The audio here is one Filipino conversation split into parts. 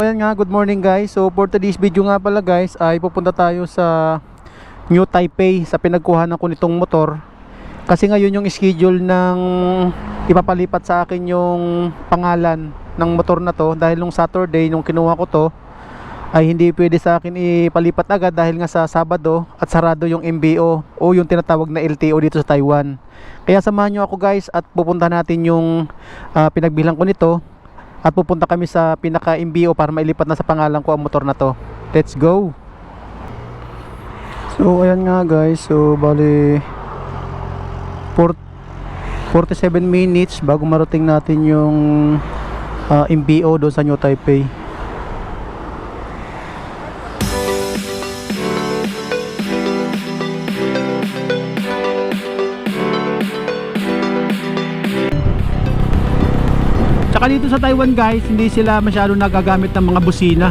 ayan nga, good morning guys. So for today's video nga pala guys, ay pupunta tayo sa New Taipei sa pinagkuhanan ko nitong motor. Kasi ngayon yung schedule ng ipapalipat sa akin yung pangalan ng motor na to dahil nung Saturday nung kinuha ko to ay hindi pwede sa akin ipalipat agad dahil nga sa Sabado at sarado yung MBO o yung tinatawag na LTO dito sa Taiwan. Kaya samahan nyo ako guys at pupunta natin yung ah, pinagbilang ko nito at pupunta kami sa pinaka MBO para mailipat na sa pangalan ko ang motor na to. Let's go! So ayan nga guys, so bali 4 47 minutes bago marating natin yung ah, MBO doon sa New Taipei. Tsaka dito sa Taiwan guys, hindi sila masyado nagagamit ng mga busina.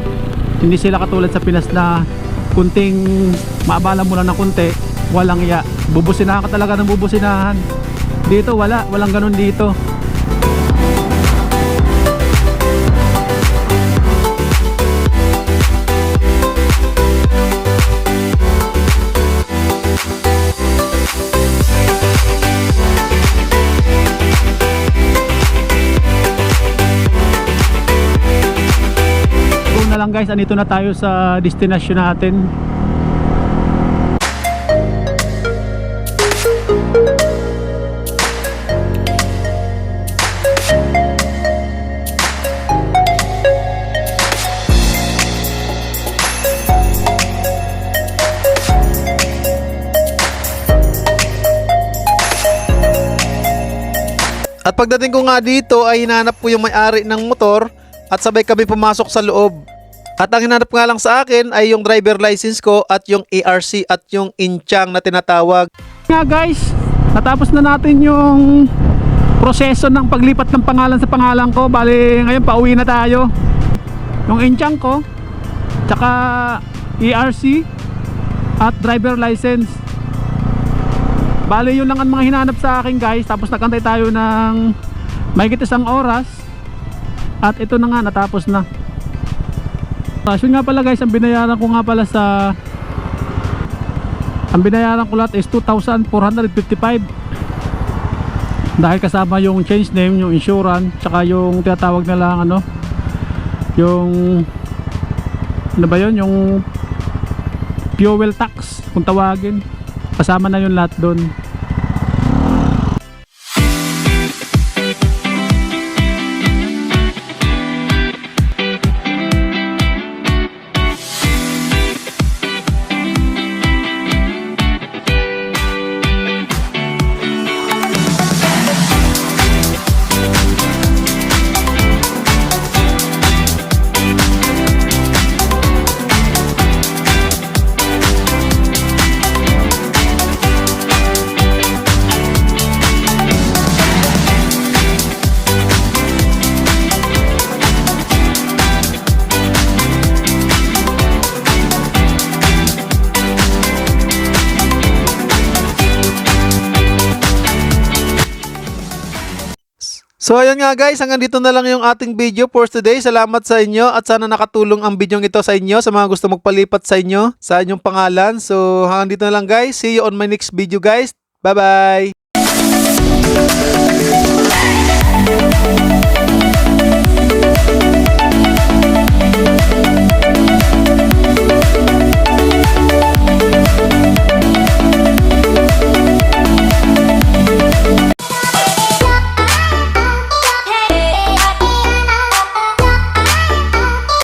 Hindi sila katulad sa Pinas na kunting maabala mo lang ng kunti, walang iya. Bubusinahan ka talaga ng bubusinahan. Dito wala, walang ganun dito. Lang guys, andito na tayo sa destination natin. At pagdating ko nga dito ay hinanap ko yung may-ari ng motor at sabay kami pumasok sa loob. At ang hinanap nga lang sa akin ay yung driver license ko at yung ARC at yung inchang na tinatawag. Nga guys, natapos na natin yung proseso ng paglipat ng pangalan sa pangalan ko. Bali, ngayon pauwi na tayo. Yung inchang ko, tsaka ERC at driver license. Bali, yun lang ang mga hinanap sa akin guys. Tapos nakantay tayo ng mahigit isang oras. At ito na nga, natapos na. Tapos yun nga pala guys, ang binayaran ko nga pala sa ang binayaran ko lahat is 2,455 dahil kasama yung change name, yung insurance tsaka yung tinatawag na lang ano yung ano ba yun, yung fuel tax kung tawagin. Kasama na yung lahat doon So ayan nga guys, hanggang dito na lang yung ating video for today. Salamat sa inyo at sana nakatulong ang video ito sa inyo sa mga gusto magpalipat sa inyo sa inyong pangalan. So hanggang dito na lang guys. See you on my next video guys. Bye bye!